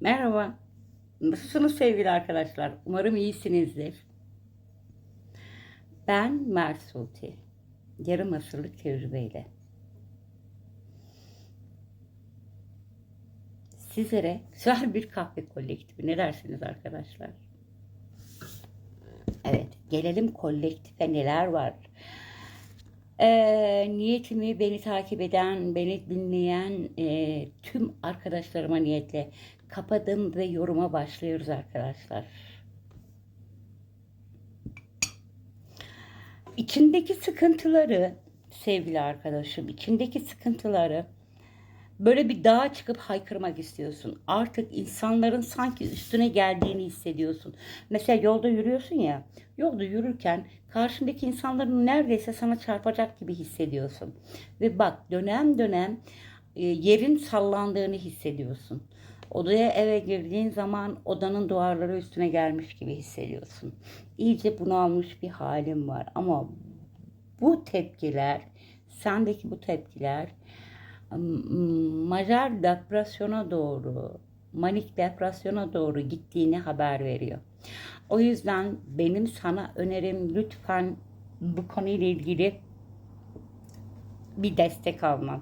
Merhaba. Nasılsınız sevgili arkadaşlar? Umarım iyisinizdir. Ben Mersuti. Yarım asırlık tecrübeyle. Sizlere güzel bir kahve kolektifi ne dersiniz arkadaşlar? Evet, gelelim kolektife neler var? Ee, niyetimi beni takip eden, beni dinleyen e, tüm arkadaşlarıma niyetle kapadım ve yoruma başlıyoruz arkadaşlar. İçindeki sıkıntıları sevgili arkadaşım, içindeki sıkıntıları böyle bir dağa çıkıp haykırmak istiyorsun. Artık insanların sanki üstüne geldiğini hissediyorsun. Mesela yolda yürüyorsun ya. Yolda yürürken karşındaki insanların neredeyse sana çarpacak gibi hissediyorsun. Ve bak dönem dönem e, yerin sallandığını hissediyorsun. Odaya eve girdiğin zaman odanın duvarları üstüne gelmiş gibi hissediyorsun. İyice bunalmış bir halin var ama bu tepkiler, sendeki bu tepkiler majör depresyona doğru, manik depresyona doğru gittiğini haber veriyor. O yüzden benim sana önerim lütfen bu konuyla ilgili bir destek alman.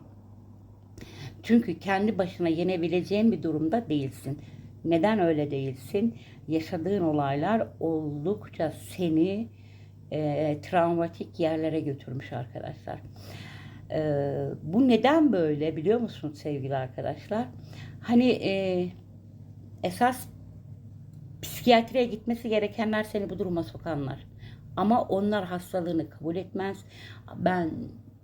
Çünkü kendi başına yenebileceğin bir durumda değilsin. Neden öyle değilsin? Yaşadığın olaylar oldukça seni e, travmatik yerlere götürmüş arkadaşlar. E, bu neden böyle biliyor musunuz sevgili arkadaşlar? Hani e, esas psikiyatriye gitmesi gerekenler seni bu duruma sokanlar. Ama onlar hastalığını kabul etmez. Ben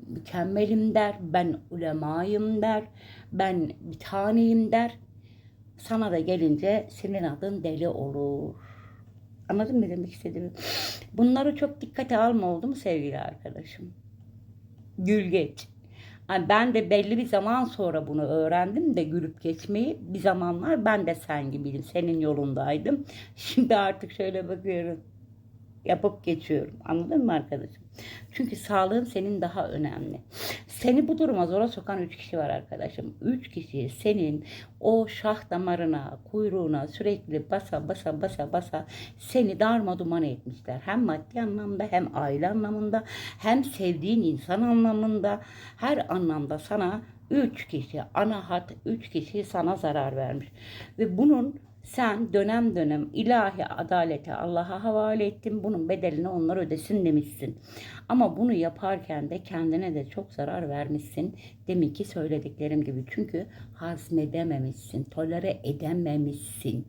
mükemmelim der, ben ulemayım der, ben bir taneyim der. Sana da gelince senin adın deli olur. Anladın mı demek istediğimi? Bunları çok dikkate alma oldu mu sevgili arkadaşım? Gül geç. Yani ben de belli bir zaman sonra bunu öğrendim de gülüp geçmeyi. Bir zamanlar ben de sen gibiydim. Senin yolundaydım. Şimdi artık şöyle bakıyorum yapıp geçiyorum. Anladın mı arkadaşım? Çünkü sağlığın senin daha önemli. Seni bu duruma zora sokan üç kişi var arkadaşım. Üç kişi senin o şah damarına, kuyruğuna sürekli basa basa basa basa seni darma duman etmişler. Hem maddi anlamda hem aile anlamında hem sevdiğin insan anlamında her anlamda sana üç kişi ana hat üç kişi sana zarar vermiş. Ve bunun sen dönem dönem ilahi adalete Allah'a havale ettin. Bunun bedelini onlar ödesin demişsin. Ama bunu yaparken de kendine de çok zarar vermişsin. Demek ki söylediklerim gibi. Çünkü hazmedememişsin. Tolere edememişsin.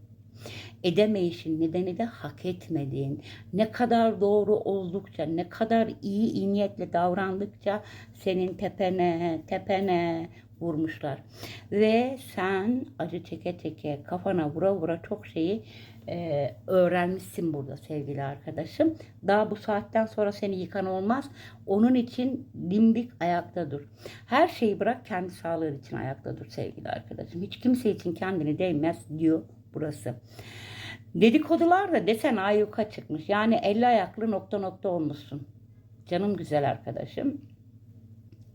Edemeyişin nedeni de hak etmediğin. Ne kadar doğru oldukça, ne kadar iyi niyetle davrandıkça senin tepene, tepene vurmuşlar. Ve sen acı çeke çeke kafana vura vura çok şeyi e, öğrenmişsin burada sevgili arkadaşım. Daha bu saatten sonra seni yıkan olmaz. Onun için dimdik ayakta dur. Her şeyi bırak kendi sağlığın için ayakta dur sevgili arkadaşım. Hiç kimse için kendini değmez diyor burası. Dedikodular da desen ayyuka çıkmış. Yani elli ayaklı nokta nokta olmuşsun. Canım güzel arkadaşım.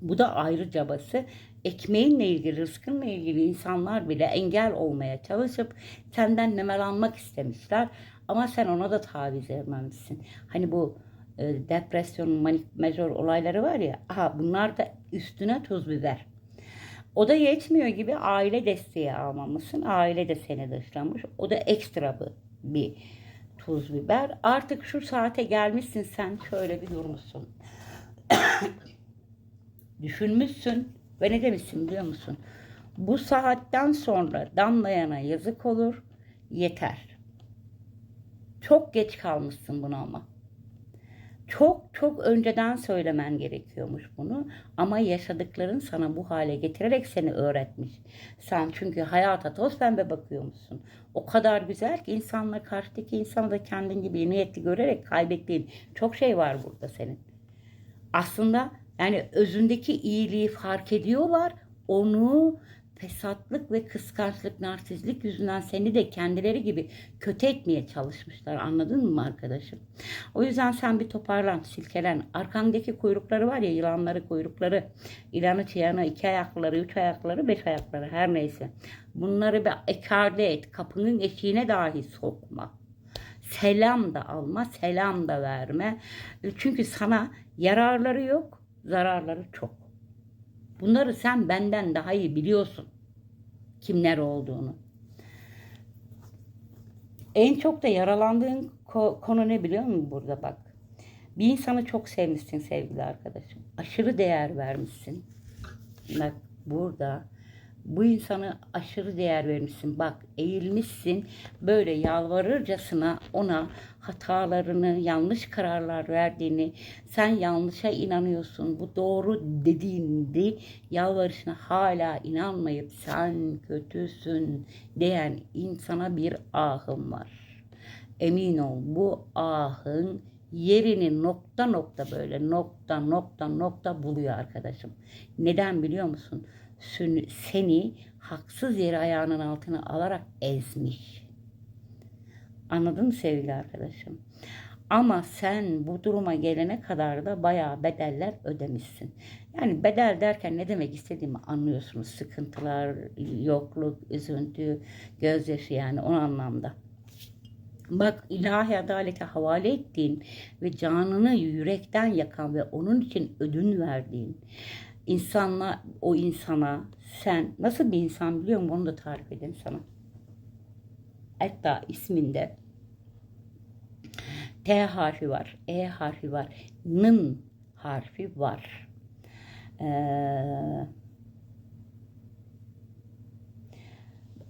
Bu da ayrı cabası. Ekmeğinle ilgili, rızkınla ilgili insanlar bile engel olmaya çalışıp senden nemelanmak istemişler. Ama sen ona da taviz vermemişsin. Hani bu e, depresyon, manik major olayları var ya. Aha bunlar da üstüne tuz biber. O da yetmiyor gibi aile desteği almamışsın. Aile de seni dışlamış. O da ekstra bir, bir tuz biber. Artık şu saate gelmişsin sen şöyle bir durmuşsun. Düşünmüşsün ve ne demişsin biliyor musun? Bu saatten sonra damlayana yazık olur, yeter. Çok geç kalmışsın bunu ama. Çok çok önceden söylemen gerekiyormuş bunu ama yaşadıkların sana bu hale getirerek seni öğretmiş. Sen çünkü hayata toz pembe bakıyormuşsun. O kadar güzel ki insanla karşıdaki insanı da kendin gibi niyetli görerek kaybettiğin çok şey var burada senin. Aslında yani özündeki iyiliği fark ediyorlar. Onu fesatlık ve kıskançlık, narsizlik yüzünden seni de kendileri gibi kötü etmeye çalışmışlar. Anladın mı arkadaşım? O yüzden sen bir toparlan, silkelen. Arkandaki kuyrukları var ya yılanları, kuyrukları, ilanı, çıyanı, iki ayakları, üç ayakları, beş ayakları her neyse. Bunları bir ekarte et. Kapının eşiğine dahi sokma. Selam da alma, selam da verme. Çünkü sana yararları yok, zararları çok. Bunları sen benden daha iyi biliyorsun. Kimler olduğunu. En çok da yaralandığın ko- konu ne biliyor musun burada bak. Bir insanı çok sevmişsin sevgili arkadaşım. Aşırı değer vermişsin. Bak burada bu insanı aşırı değer vermişsin. Bak eğilmişsin böyle yalvarırcasına ona hatalarını, yanlış kararlar verdiğini, sen yanlışa inanıyorsun, bu doğru dediğinde yalvarışına hala inanmayıp sen kötüsün diyen insana bir ahım var. Emin ol bu ahın yerini nokta nokta böyle nokta nokta nokta buluyor arkadaşım. Neden biliyor musun? Seni haksız yere ayağının altına alarak ezmiş. Anladın mı sevgili arkadaşım? Ama sen bu duruma gelene kadar da bayağı bedeller ödemişsin. Yani bedel derken ne demek istediğimi anlıyorsunuz. Sıkıntılar, yokluk, üzüntü, gözyaşı yani o anlamda. Bak ilahi adalete havale ettiğin ve canını yürekten yakan ve onun için ödün verdiğin insanla o insana sen nasıl bir insan biliyor musun onu da tarif edeyim sana. Hatta isminde T harfi var, E harfi var, N'ın harfi var. Ee,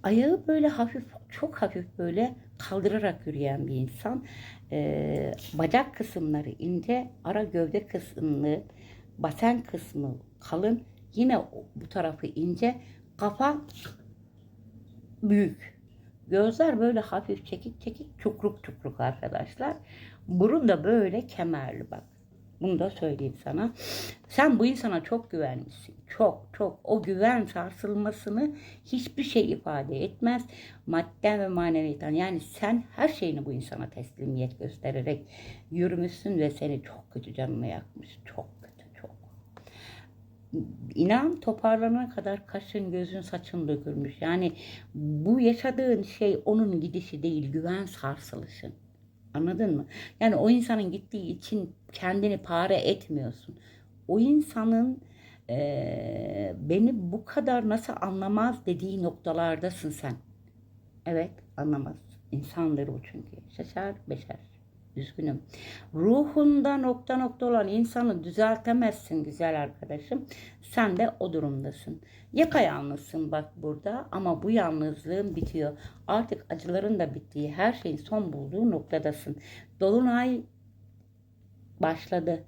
ayağı böyle hafif, çok hafif böyle kaldırarak yürüyen bir insan. Ee, bacak kısımları ince, ara gövde kısmını, basen kısmı kalın, yine bu tarafı ince, kafa büyük. Gözler böyle hafif çekik çekik çukruk çukruk arkadaşlar. Burun da böyle kemerli bak. Bunu da söyleyeyim sana. Sen bu insana çok güvenmişsin. Çok çok. O güven sarsılmasını hiçbir şey ifade etmez. Madden ve maneviyattan. Yani sen her şeyini bu insana teslimiyet göstererek yürümüşsün ve seni çok kötü canına yakmış. Çok kötü çok. İnan toparlanana kadar kaşın, gözün, saçın dökülmüş. Yani bu yaşadığın şey onun gidişi değil, güven sarsılışın. Anladın mı? Yani o insanın gittiği için kendini pare etmiyorsun. O insanın eee, beni bu kadar nasıl anlamaz dediği noktalardasın sen. Evet anlamaz. İnsandır o çünkü. Şaşar beşer. Üzgünüm. Ruhunda nokta nokta olan insanı düzeltemezsin güzel arkadaşım. Sen de o durumdasın. Yapayalnızsın bak burada ama bu yalnızlığın bitiyor. Artık acıların da bittiği, her şeyin son bulduğu noktadasın. Dolunay başladı.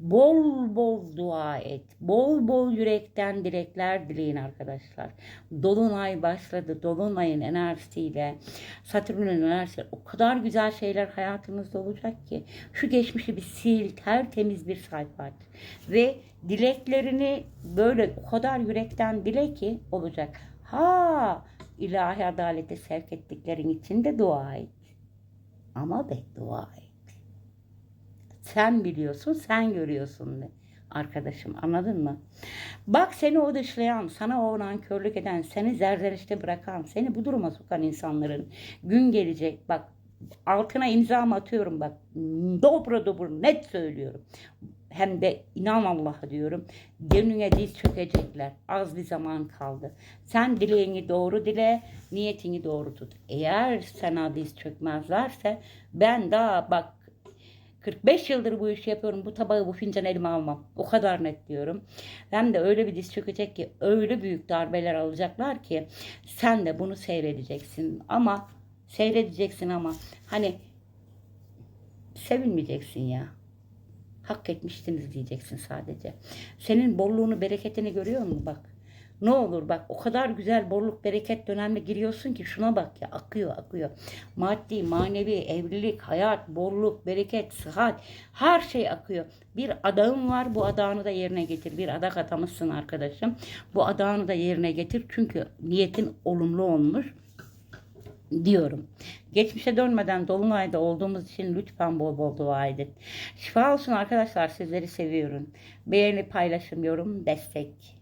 Bol bol dua et. Bol bol yürekten dilekler dileyin arkadaşlar. Dolunay başladı. Dolunayın enerjisiyle, Satürn'ün enerjisiyle o kadar güzel şeyler hayatınızda olacak ki. Şu geçmişi bir sil, tertemiz bir sayfa aç. Ve dileklerini böyle o kadar yürekten dile ki olacak. Ha ilahi adalete sevk ettiklerin için de dua et. Ama beddua et. Sen biliyorsun, sen görüyorsun de. Arkadaşım anladın mı? Bak seni o dışlayan, sana o nankörlük eden, seni zerderişte bırakan, seni bu duruma sokan insanların gün gelecek. Bak altına imzamı atıyorum bak. Dobro dobro net söylüyorum. Hem de inan Allah'a diyorum. Gönlüne diz çökecekler. Az bir zaman kaldı. Sen dileğini doğru dile, niyetini doğru tut. Eğer sana diz çökmezlerse ben daha bak 45 yıldır bu işi yapıyorum. Bu tabağı, bu fincanı elime almam. O kadar net diyorum. Hem de öyle bir diz çökecek ki, öyle büyük darbeler alacaklar ki sen de bunu seyredeceksin. Ama seyredeceksin ama hani sevinmeyeceksin ya. Hak etmiştiniz diyeceksin sadece. Senin bolluğunu, bereketini görüyor musun bak? Ne olur bak o kadar güzel bolluk bereket dönemine giriyorsun ki şuna bak ya akıyor akıyor. Maddi, manevi, evlilik, hayat, bolluk, bereket, sıhhat her şey akıyor. Bir adağın var bu adağını da yerine getir. Bir adak atamışsın arkadaşım. Bu adağını da yerine getir çünkü niyetin olumlu olmuş diyorum. Geçmişe dönmeden Dolunay'da olduğumuz için lütfen bol bol dua edin. Şifa olsun arkadaşlar sizleri seviyorum. Beğeni, paylaşım, yorum, destek.